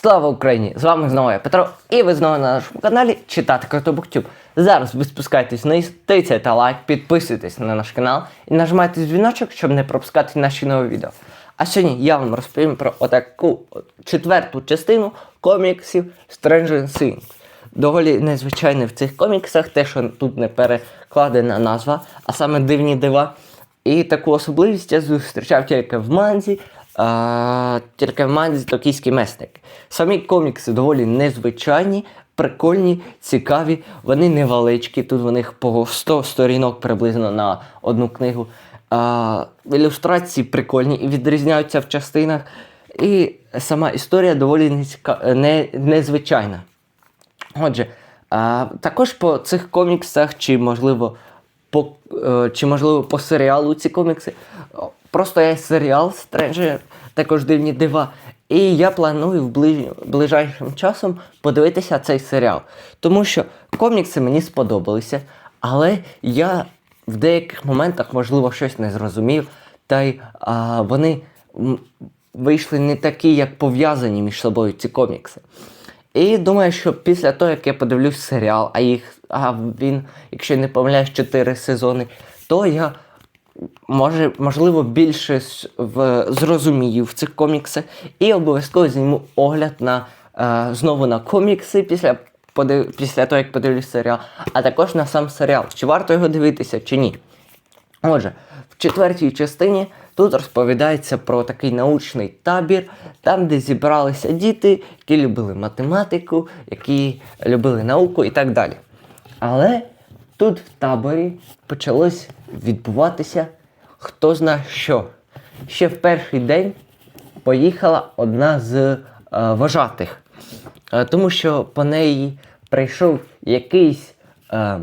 Слава Україні! З вами знову я Петро, і ви знову на нашому каналі Читати Картобуктюб. Зараз ви спускайтесь вниз, тицяйте лайк, підписуйтесь на наш канал і нажимайте дзвіночок, щоб не пропускати наші нові відео. А сьогодні я вам розповім про отаку четверту частину коміксів Stranger Things. Доволі незвичайне в цих коміксах, те, що тут не перекладена назва, а саме дивні дива. І таку особливість я зустрічав тільки в манзі, манзі токійські месники. Самі комікси доволі незвичайні, прикольні, цікаві, вони невеличкі, тут в них по 100 сторінок приблизно на одну книгу. А, ілюстрації прикольні і відрізняються в частинах. І сама історія доволі неціка- не, незвичайна. Отже, а, також по цих коміксах, чи можливо по, е, чи можливо по серіалу ці комікси. Просто є серіал Stranger, також дивні дива. І я планую в ближ... ближайшим часом подивитися цей серіал. Тому що комікси мені сподобалися, але я в деяких моментах, можливо, щось не зрозумів, та й а, вони вийшли не такі, як пов'язані між собою ці комікси. І думаю, що після того, як я подивлюсь серіал, а їх, а він, якщо не помиляюсь, 4 сезони, то я може, можливо більше зрозумію в цих коміксах і обов'язково зніму огляд на е, знову на комікси після, подив, після того, як подивлюсь серіал, а також на сам серіал. Чи варто його дивитися, чи ні. Отже, в четвертій частині тут розповідається про такий научний табір, там, де зібралися діти, які любили математику, які любили науку і так далі. Але тут в таборі почалось відбуватися хто зна що. Ще в перший день поїхала одна з е, вожатих, Е, тому що по неї прийшов якийсь е,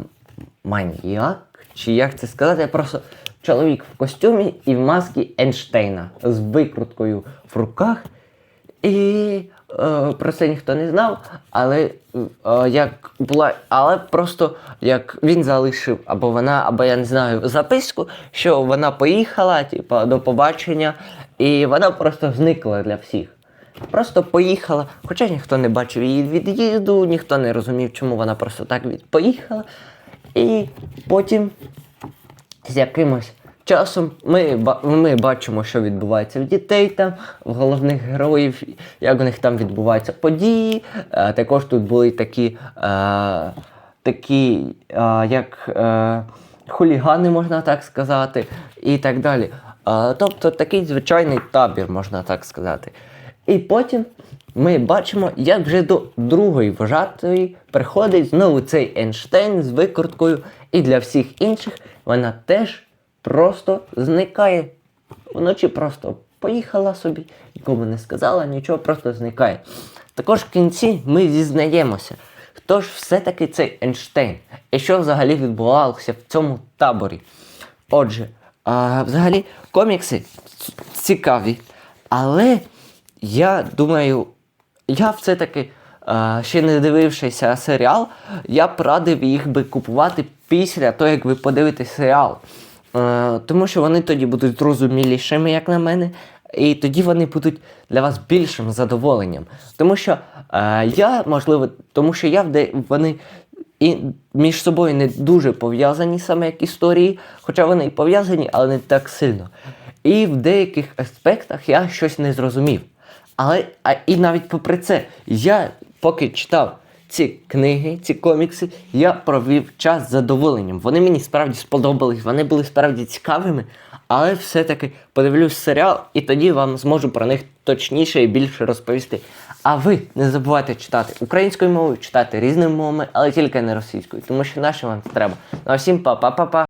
маніяк, чи як це сказати, просто чоловік в костюмі і в масці Ейнштейна з викруткою в руках. І про це ніхто не знав, але е, як була, але просто як він залишив, або вона, або я не знаю, записку, що вона поїхала, типу, до побачення, і вона просто зникла для всіх. Просто поїхала, хоча ніхто не бачив її від'їзду, ніхто не розумів, чому вона просто так від... поїхала. І потім з якимось часом ми, ми бачимо, що відбувається в дітей там, в головних героїв, як у них там відбуваються події. Е, також тут були такі, е, такі е, як е, хулігани, можна так сказати, і так далі. Е, тобто такий звичайний табір, можна так сказати. І потім ми бачимо, як вже до другої вожатої приходить знову цей Ейнштейн з викруткою, і для всіх інших вона теж просто зникає. Вночі просто поїхала собі, нікому не сказала, нічого, просто зникає. Також в кінці ми зізнаємося, хто ж все-таки цей Ейнштейн, і що взагалі відбувалося в цьому таборі. Отже, а, взагалі комікси цікаві, але я думаю, я все-таки, ще не дивившися серіал, я б радив їх би купувати після того, як ви подивитесь серіал. Е, тому що вони тоді будуть зрозумілішими, як на мене, і тоді вони будуть для вас більшим задоволенням. Тому що е, я, можливо, тому що я вони і між собою не дуже пов'язані саме як історії, хоча вони і пов'язані, але не так сильно. І в деяких аспектах я щось не зрозумів. Але а, і навіть попри це, я поки читав ці книги, ці комікси, я провів час з задоволенням. Вони мені справді сподобались, вони були справді цікавими, але все-таки подивлюсь серіал і тоді вам зможу про них точніше і більше розповісти. А ви не забувайте читати українською мовою, читати різними мовами, але тільки не російською, тому що нашим вам треба. Ну а всім па-па-па-па.